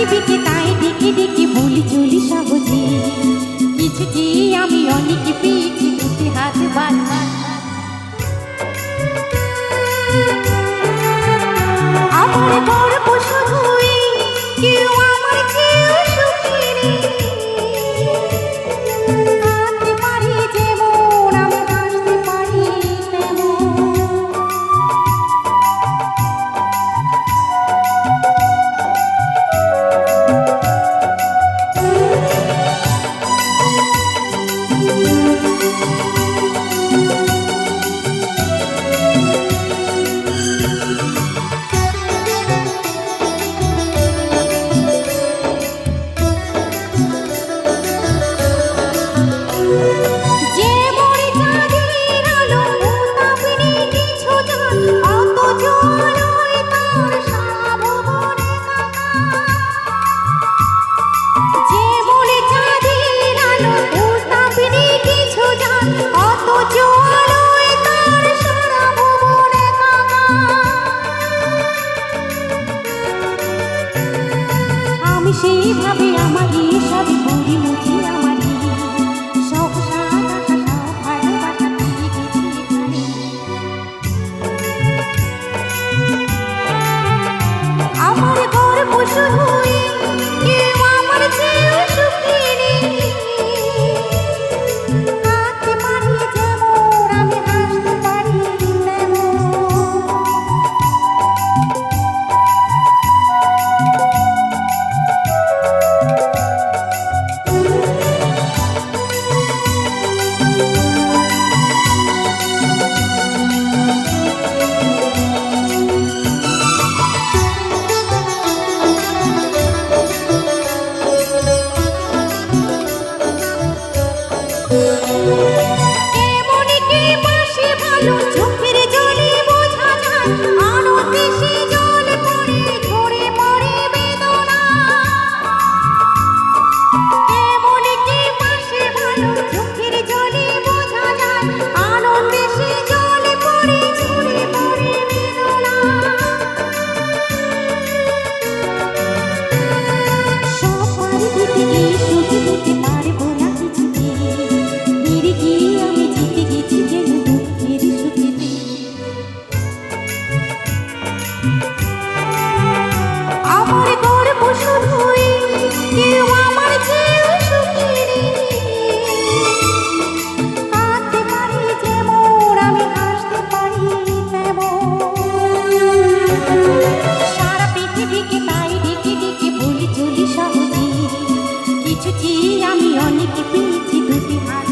জীবিকে তাই সেভাবে আমার সব পরিমুখী I don't. আমার গর্ব শুধুই কেউ আমার কেউ সুখিনী কাঁদতে পারি যেমন আমি হাসতে আমি অনেক পেয়েছি দুটি হাত